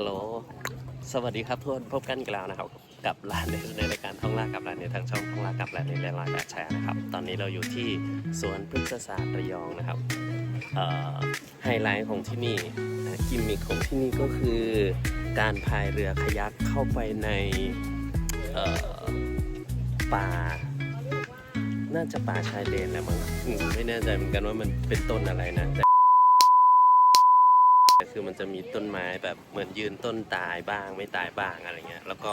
ฮัลโหล สวัสดีครับทุกคนพบกันอีกแล้วนะครับ กับร้านในในรายการท่องลากับร้านในทางช่องท่องลากับร้านในและร้านแบบแชร์นะครับ ตอนนี้เราอยู่ที่สวนพฤกษศาสตร์ระยองนะครับไฮไลท์ของที่นี่กิมมิคของที่นี่ก็คือการพายเรือคายักเข้าไปในป่า น่าจะป่าชายเลนแหละมั้งไม่แน่ใจเหมือนกันว่ามันเป็นต้นอะไรนะ คือมันจะมีต้นไม้แบบเหมือนยืนต้นตายบ้างไม่ตายบ้างอะไรเงี้ย แล้วก็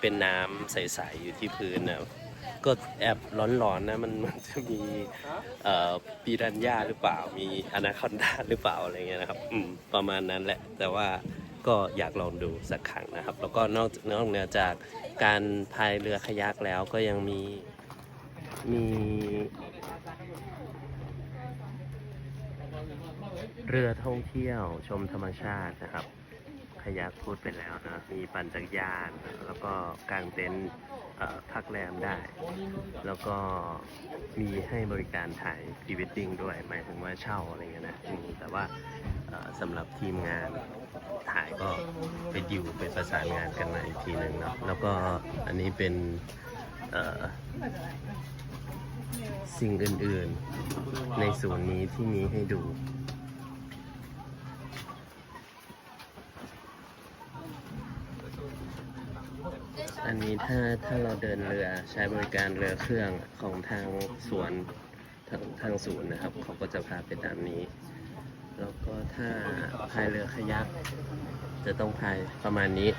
เป็นน้ำใสๆอยู่ที่พื้นนะก็แอบร้อนๆนะมันมันจะมีเอ่อปีรันย่าหรือเปล่ามีอนาคอนดาหรือเปล่าอะไรเงี้ยนะครับอืมประมาณนั้นแหละ แต่ว่าก็อยากลองดูสักครั้งนะครับ แล้วก็นอกนอกเหนือจากการพายเรือคายักแล้วก็ยังมีมี เรือท่องเที่ยวชมธรรมชาตินะครับ ขยักพูดไปแล้วนะ มีปั่นจักรยาน แล้วก็กางเต็นท์พักแรมได้ แล้วก็มีให้บริการถ่ายพรีเวดดิ้งด้วยหมายถึงว่าเช่าอะไรเงี้ยนะแต่ว่าสำหรับทีมงานถ่ายก็ไปดิวไปประสานงานกันมาอีกทีหนึ่งเนาะแล้วก็อันนี้เป็นสิ่งอื่นๆ ในศูนย์นี้ที่มีให้ดู อันนี้ ถ้าถ้าเราเดินเรือใช้บริการเรือเครื่องของทางสวนทางทางศูนย์นะครับ เขาก็จะพาไปตามนี้ แล้วก็ถ้าพายเรือขยัก จะต้องพายประมาณนี้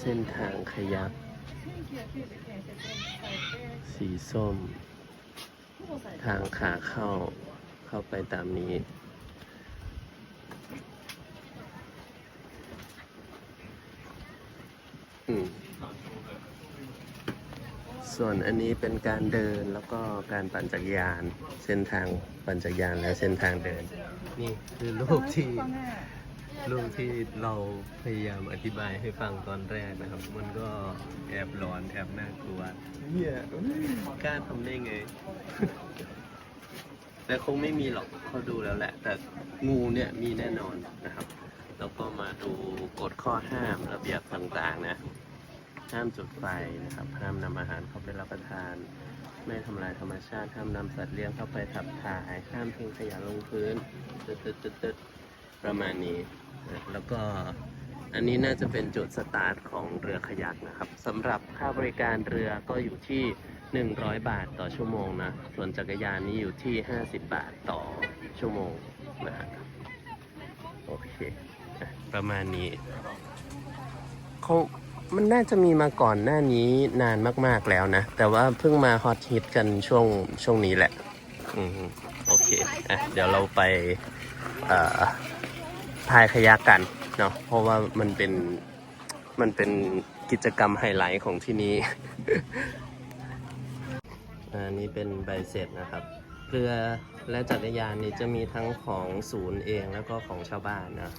เส้นทางขยัก สีส้ม ทางขาเข้าเข้าไปตามนี้ ส่วนอันนี้เป็นการเดินแล้วก็การปั่นจักรยาน เส้นทางปั่นจักรยานและเส้นทางเดิน นี่คือรูปที่รูปที่เราพยายามอธิบายให้ฟังตอนแรกนะครับ มันก็แอบร้อนแอบน่ากลัวเนี่ยกล้าทำได้ไง แต่คงไม่มีหรอกเขาดูแล้วแหละ แต่งูเนี่ยมีแน่นอนนะครับ แล้วก็มาดูกฎข้อห้ามระเบียบต่างๆนะ ห้ามจุดไฟนะครับ ห้ามนำอาหารเข้าไปรับประทาน ไม่ทำลายธรรมชาติ ห้ามนำสัตว์เลี้ยงเข้าไปขับถ่าย ห้ามทิ้งขยะลงพื้นตึ๊ดตึ๊ดตึ๊ดตึ๊ดประมาณนี้นะแล้วก็อันนี้น่าจะเป็นจุดสตาร์ทของเรือขยักนะครับสำหรับค่าบริการเรือก็อยู่ที่ 100 บาทต่อชั่วโมงนะ ส่วนจักรยานนี้อยู่ที่ 50 บาทต่อชั่วโมงนะโอเค ประมาณนี้เขา มันน่าจะมีมาก่อนหน้านี้นานมาก ๆแล้วนะ แต่ว่าเพิ่งมาฮอตฮิตกันช่วงช่วงนี้แหละ อืมโอเคอะเดี๋ยวเราไปพายขยักกันเนาะเพราะว่ามันเป็นมันเป็นกิจกรรมไฮไลท์ของที่นี่อันนี้เป็นใบเสร็จนะครับเรือและจักรยานนี่จะมีทั้งของศูนย์เองแล้วก็ของชาวบ้านนะ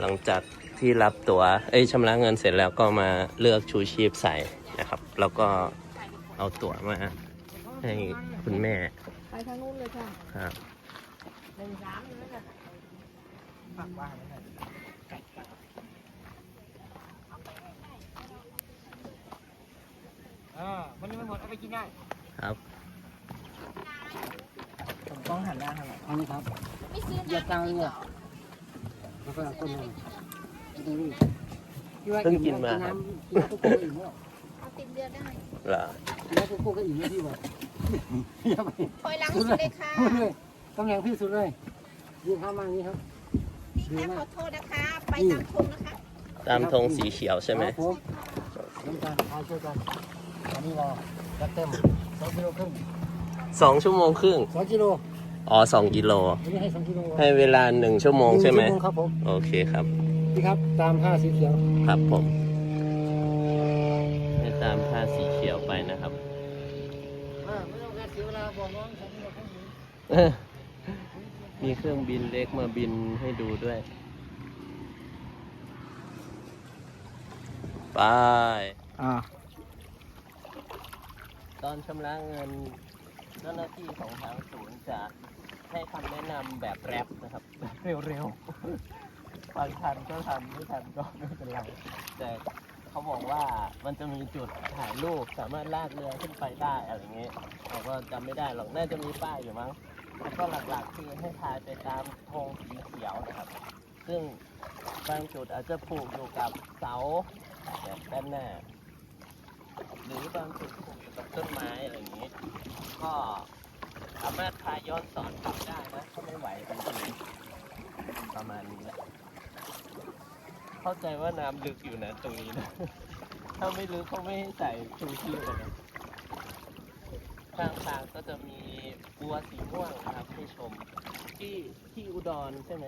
หลังจาก ที่รับตัว๋วเอ้ยชำระเงินเสร็จแล้วก็มาเลือกชูชีพใส่นะครับ แล้วก็เอาตั๋วมาให้คุณแม่ไปทางนู้นเลยค่ะครับหนึ่งสามนั่นแหละฝากว่าไว้ให้เออวันนี้มันหมดเอาไปกินได้ครับผมต้องหันหน้าทางไหนอันนี้ครับอย่ากลางเรือแล้วก็ต้นนึง ดูดิพี่ว่าเพิ่งกินมาครับน้ำกินน้ำทุกคนก็อิ่มแล้วเอาติดเรือได้เหรอกินน้ำทุกคนก็อิ่มแล้วพี่บอกอย่าไปถอยหลังสุดเลยค่ะพูดเลยกำลังพี่สุดเลยยืนเข้ามาอย่างนี้ครับ พี่คะขอโทษนะคะ ไปตามธงนะคะตามธงสีเขียวใช่ไหมครับผมน้ำตาลทายช่วยกันอันนี้เราจัดเต็มสองกิโลครึ่งสองชั่วโมงครึ่งสองกิโลอ๋อสองกิโล อันนี้ให้สองกิโลให้เวลาหนึ่งชั่วโมงใช่ไหม นึ่ชั่วโงครับผมโอเคครับ พี่ครับ ตามผ้าสีเขียว ครับผม ให้ตามผ้าสีเขียวไปนะครับอ่าไม่ต้องการเสียเวลาบอกน้องสองกิโลครึ่งเออมีเครื่องบินเล็กมาบินให้ดูด้วย ไป อ่า ตอนชำระเงินเจ้าหน้าที่ของทางศูนย์จะให้คำแนะนำแบบแรปนะครับเร็วๆ ฟังทันก็ทันไม่ทันก็ไม่เป็นไรแต่เขาบอกว่ามันจะมีจุดถ่ายรูปสามารถลากเรือขึ้นไปได้อะไรเงี้ยเราก็จำไม่ได้หรอกน่าจะมีป้ายอยู่มั้งแล้วก็หลักๆคือให้ถ่ายไปตามธงสีเขียวนะครับ ซึ่งบางจุดอาจจะผูกอยู่กับเสาแบบด้านหน้าหรือบางจุดผูกอยู่กับต้นไม้อะไรอย่างนี้ ก็สามารถพายย้อนสอนกลับได้นะถ้าไม่ไหวจริงๆประมาณนี้แหละ เข้าใจว่าน้ำลึกอยู่นะตรงนี้นะ ถ้าไม่ลึกเขาไม่ให้ใส่ชูชีพเลยนะข้างทางก็จะมีบัวสีม่วงนะครับให้ชม ที่ที่อุดรใช่ไหม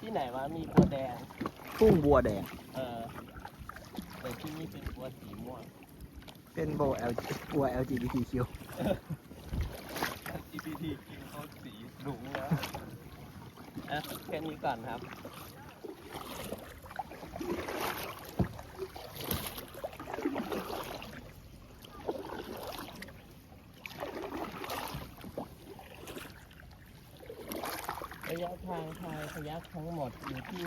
ที่ไหนวะมีบัวแดงทุ่งบัวแดง เออแต่ที่นี่เป็นบัวสีม่วง เป็นโบ L บัว LGBTQ LGBTQ เขาสีหลุงแล้วอะแค่นี้ก่อนครับ ยะทางพายพยักทั้งหมดอยู่ที่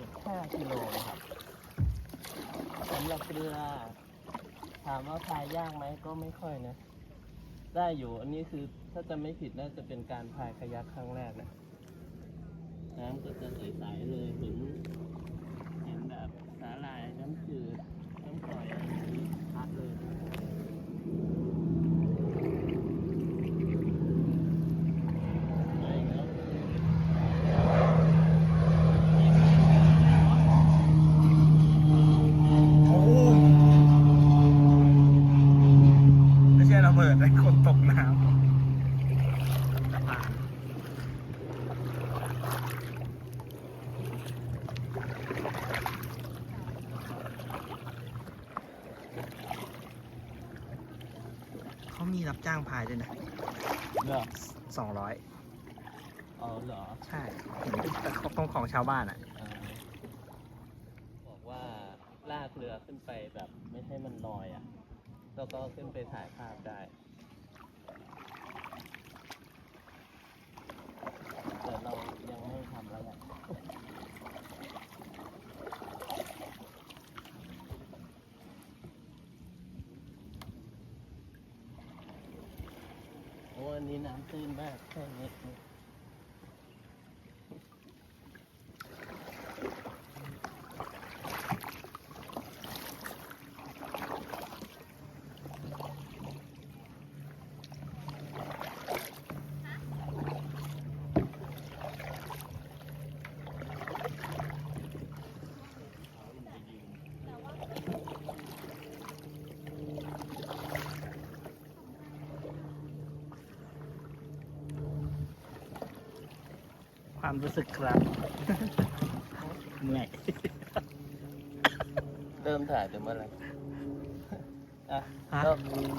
2.5 กิโลนะครับสำหรับเรือ ถามว่าพายยากไหมก็ไม่ค่อยนะ ได้อยู่อันนี้คือถ้าจะไม่ผิดน่าจะเป็นการพายคายักครั้งแรกนะ น้ำก็จะใสๆเลยเห็นเห็นแบบสาหร่ายน้ำจืด น้ำกร่อยอะไรอย่างนี้ชัดเลยได้แล้ว ไม่ใช่ระเบิดไอ้คนตกน้ำเขามี รับจ้างพายด้วยนะเหรอสองร้อยอ๋อเหรอใช่เห็นแต่เขาตรงของชาวบ้านอะ เอ่อบอกว่าลากเรือขึ้นไปแบบไม่ให้มันลอยอะ แล้วก็ขึ้นไปถ่ายภาพได้แต่เรายังไม่ทำแล้วแหละ โอ้อั นนี้ ค่นี้เองความรู้สึกครับเหนื่อย เริ่มถ่ายเป็นเมื่อไหร่อะฮะเรา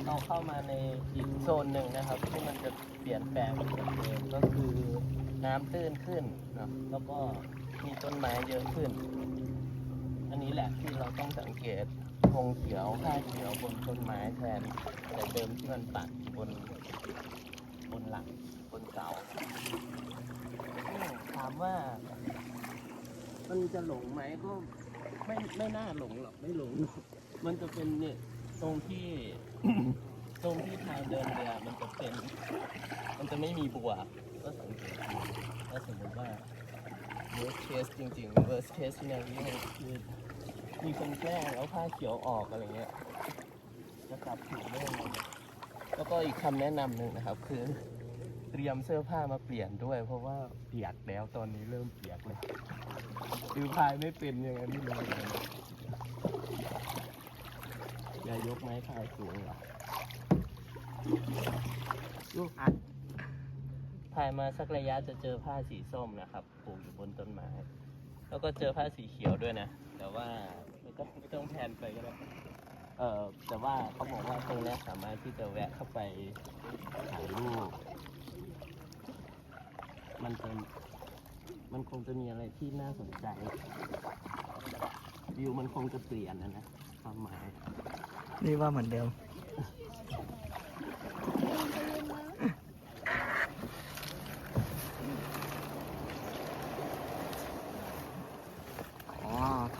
เราเข้ามาในอีกโซนหนึ่งนะครับ ที่มันจะเปลี่ยนแปลงจากเดิมก็คือน้ำตื้นขึ้นเนอะแล้วก็มีต้นไม้เยอะขึ้น อันนี้แหละที่เราต้องสังเกตธงเขียวผ้าเขียวบนต้นไม้แทนแต่เดิมที่มันปักอยู่บนบนหลังบนเสาอืม ถามว่า มันจะหลงไหมก็ไม่ไม่น่าหลงหรอกไม่หลงหรอกมันจะเป็นเนี่ยตรงที่ ตรงที่ทางเดินเรือมันจะเป็น มันจะไม่มีบัวก็สังเกตดูถ้าสมมติว่า worst case จริงๆ worst case scenario คือมีคนแกล้งแล้วผ้าเขียวออกอะไรเงี้ยจะกลับถูกได้ยังไงเนี่ยแล้วก็อีกคำแนะนำหนึ่งนะครับคือ ตรียมเสื้อผ้ามาเปลี่ยนด้วย เพราะว่าเปียกแล้วตอนนี้เริ่มเปียกเลยคือพายไม่เป็นยังไงไม่รู้เลยอย่ายกไม้พายสูงเหรอลูกอัดถ่ายมาสักระยะจะเจอผ้าสีส้มนะครับปลูกอยู่บนต้นไม้ แล้วก็เจอผ้าสีเขียวด้วยนะ แต่ว่าไม่ต้องไม่ต้องแพนไปก็ได้เออแต่ว่าเขาบอกว่าตรงนี้สามารถที่จะแวะเข้าไปถ่ายรูป มันจะมันคงจะมีอะไรที่น่าสนใจ วิวมันคงจะเปลี่ยนนะนะความหมาย นี่ว่าเหมือนเดิม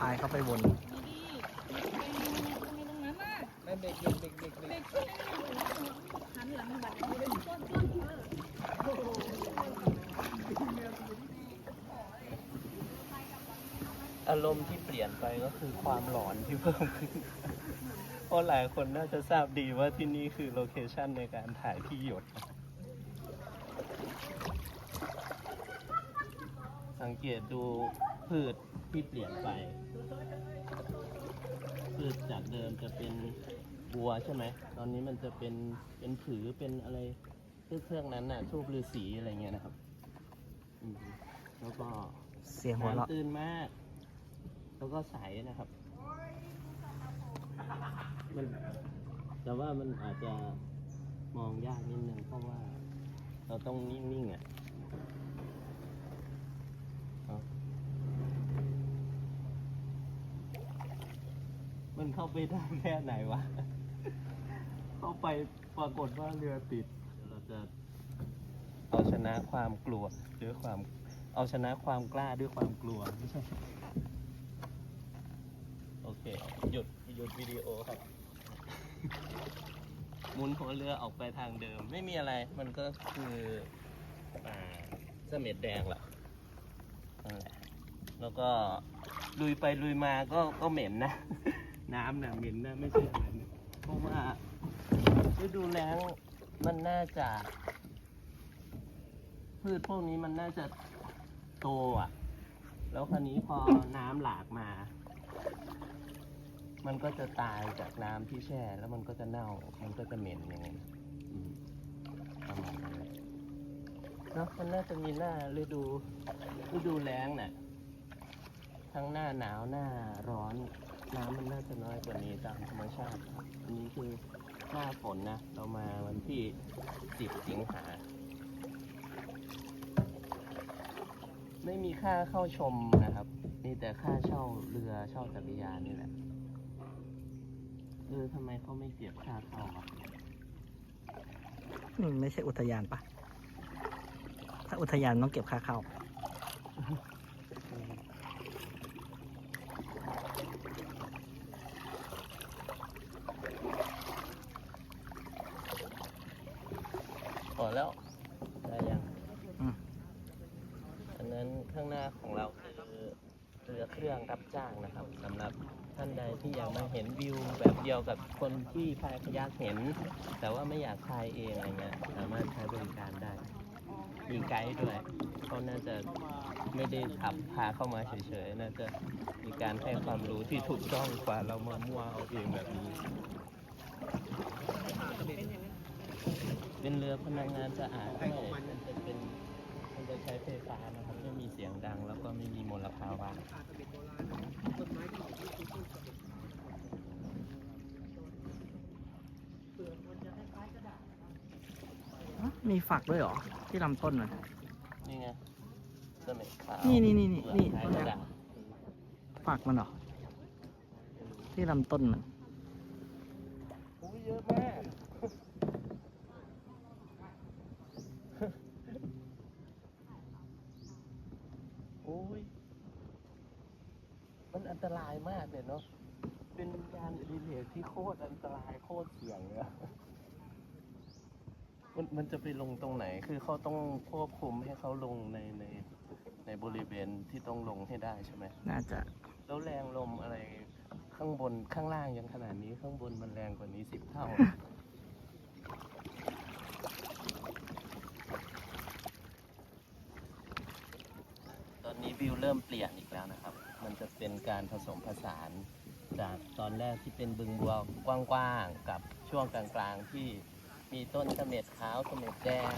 ายเขาไปวน ไม่เด็กเด็กเด็กเด็กเด็ก หันหลังบัตรเลยต้นต้นเออ อารมณ์ที่เปลี่ยนไปก็คือความหลอนที่เพิ่มขึ้น เพราะหลายคนน่าจะทราบดีว่าที่นี่คือโลเคชันในการถ่ายที่หยด สังเกตดูพืชที่เปลี่ยนไป พืชจากเดิมจะเป็นบัวใช่ไหม ตอนนี้มันจะเป็นเป็นผือเป็นอะไรเครื่องเครื่องนั้นน่ะทูบฤาษีอะไรเงี้ยนะครับอืมแล้วก็เสียงหัวเราะน้ำตื้นมาก แล้วก็ใสนะครับ มันแต่ว่ามันอาจจะมองยากนิดนึงเพราะว่า เราต้องนิ่งๆอะมันเข้าไปได้แค่ไหนวะ เข้าไปปรากฏว่าเรือติด เราจะเอาชนะความกลัวด้วยความ เอาชนะความกล้าด้วยความกลัวไม่ใช่ เคหยุดหยุดวิดีโอครับ หมุนหัวเรือออกไปทางเดิม ไม่มีอะไร มันก็คือป่าเสม็ดแดงแหละนั่นแหละแล้วก็ลุยไปลุยมาก็ก็เหม็นนะ น้ำน่ะเหม็นนะไม่ใช่อะไรนะเพราะว่าฤดูแล้งมันน่าจะ พืชพวกนี้มันน่าจะโตอะ แล้วคราวนี้พอน้ำหลากมา มันก็จะตายจากน้ำที่แช่ แล้วมันก็จะเน่า มันก็จะเหม็นอย่างนี้อืมประมาณนั้นเลยเนาะมันน่าจะมีหน้าฤดูฤดูแล้งน่ะ ทั้งหน้าหนาวหน้าร้อน น้ำมันน่าจะน้อยกว่านี้ตามธรรมชาติครับอันนี้คือหน้าฝนนะ เรามาวันที่สิบสิงหา ไม่มีค่าเข้าชมนะครับ มีแต่ค่าเช่าเรือเช่าจักรยานนี่แหละ เออทำไมเขาไม่เก็บค่าเข้าอะอืมไม่ใช่อุทยานปะถ้าอุทยานต้องเก็บค่าเข้า พอแล้วได้ยังอืม อันนั้นข้างหน้าของเราคือเรือเครื่องรับจ้างนะครับสำหรับ ท่านใดที่อยากมาเห็นวิวแบบเดียวกับคนที่พายพยักเห็น แต่ว่าไม่อยากพายเองอะไรเงี้ยสามารถใช้บริการได้ มีไกด์ด้วยเขาน่าจะไม่ได้ขับพาเข้ามาเฉยๆน่าจะมีการให้ความรู้ที่ถูกต้องกว่าเรามามั่วเอาเองแบบนี้ เป็นเรือพลังงานสะอาดด้วย ใช้ไฟฟ้านะครับไม่มีเสียงดังแล้วก็ไม่มีมลภาวะมีฝักด้วยเหรอ ที่ลำต้นมันนี่ไงเสม็ดขาวนี่นี่นี่นี่เปลือกนี่คล้ายต้นกระเนี้ยดาษฝักมันเหรอ ที่ลำต้นมันอุ้ยเยอะมาก โอ้ย มันอันตรายมากเลยเนาะ เป็นการอดิเรกที่โคตรอันตรายโคตรเสี่ยงเลยอะมันมันจะไปลงตรงไหน คือเขาต้องควบคุมให้เขาลงในในในบริเวณที่ต้องลงให้ได้ใช่ไหม น่าจะแล้วแรงลมอะไรข้างบนข้างล่างยังขนาดนี้ข้างบนมันแรงกว่านี้สิบเท่า ตอนนี้วิวเริ่มเปลี่ยนอีกแล้วนะครับ มันจะเป็นการผสมผสานจากตอนแรกที่เป็นบึงบัวกว้างๆกับช่วงกลางๆที่มีต้นเสม็ดขาวเสม็ดแดง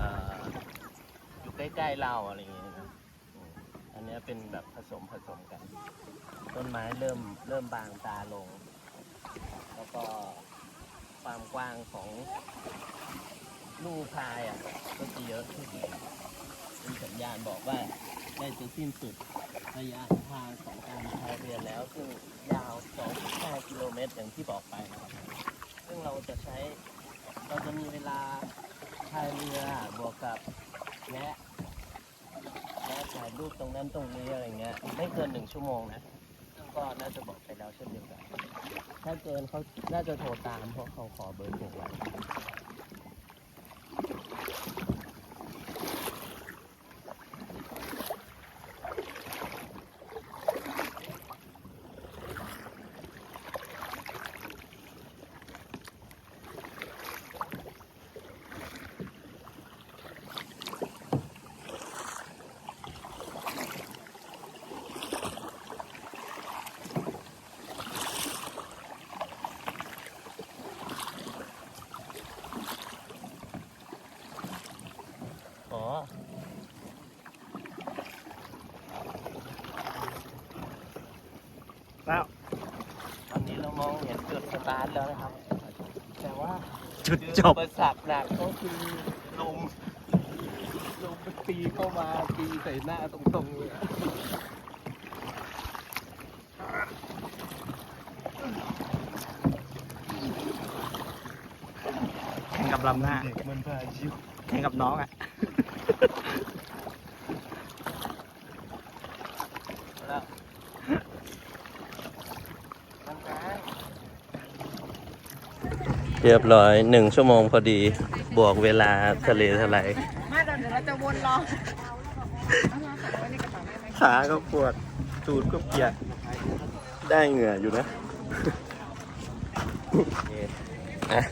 ออยู่ใกล้ๆเราอะไรอย่างเงี้ยนะอันนี้เป็นแบบผสมผสมกัน ต้นไม้เริ่มเริ่มบางตาลง แล้วก็ความกว้างของลูกพายอะก็จะเยอะขึ้น เป็นสัญญาณบอกว่าได้จะสิ้นสุดระยะทางของการพายเรือแล้ว ซึ่งยาว 2.5 กิโลเมตรอย่างที่บอกไปนะครับ ซึ่งเราจะใช้เราจะมีเวลาพายเรือบวกกับแวะแวะถ่ายรูปตรงนั้นตรงนี้อะไรเงี้ยไม่เกินหนึ่งชั่วโมงนะก็น่าจะบอกไปแล้วเช่นเดียวกัน ถ้าเกินเขาน่าจะโทรตามเพราะเขาขอเบอร์ถูกไว้ อ๋อ แล้ว ตอนนี้เรามองเห็น จุดสตาร์ทแล้วนะครับ แต่ว่าจุดจบอุปสรรคหนักก็คือลมลมมันตีเข้ามาตีใส่หน้าตรงๆเลยอะแข่งกับลำหน้า เด็กมันพาชิวแข่งกับน้องอะ แล้ว เรียบร้อยหนึ่งชั่วโมงพอดี บวกเวลาทะเลทลายมาเดี๋ยวเราจะวนรอขาก็ปวดตูดก็เปียกได้เหงื่ออยู่นะอะ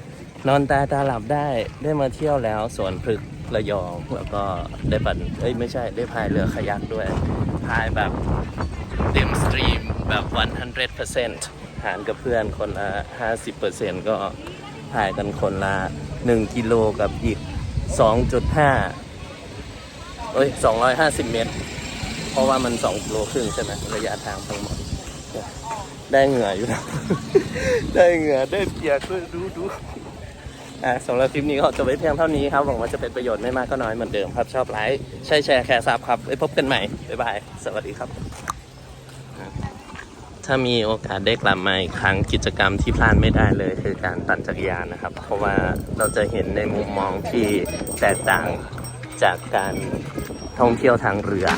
นอนตาตาหลับได้ได้มาเที่ยวแล้วสวนพฤกษ์ระยองแล้วก็ได้ปั่นเอ้ยไม่ใช่ได้พายเรือขยักด้วย พายแบบเต็มสตรีมแบบ 100%หารกับเพื่อนคนละ 50%ก็ พายกันคนละ 1 กิโลกับอีก 2.5เอ้ย 250 เมตร เพราะว่ามัน 2 กิโลครึ่งใช่ไหมระยะทางทั้งหมด ได้เหงื่ออยู่นะ ได้เหงื่อได้เปียกด้วยดูดูอะสำหรับคลิปนี้ก็จะไว้เพียงเท่านี้ครับ หวังว่าจะเป็นประโยชน์ไม่มากก็น้อยเหมือนเดิมครับ ชอบไลค์ใช่แชร์แคร์ซับครับไว้พบกันใหม่ บ๊ายบาย สวัสดีครับ ถ้ามีโอกาสได้กลับมาอีกครั้งกิจกรรมที่พลาดไม่ได้เลย คือการปั่นจักรยานนะครับ เพราะว่าเราจะเห็นในมุมมองที่แตกต่างจากการท่องเที่ยวทางเรือ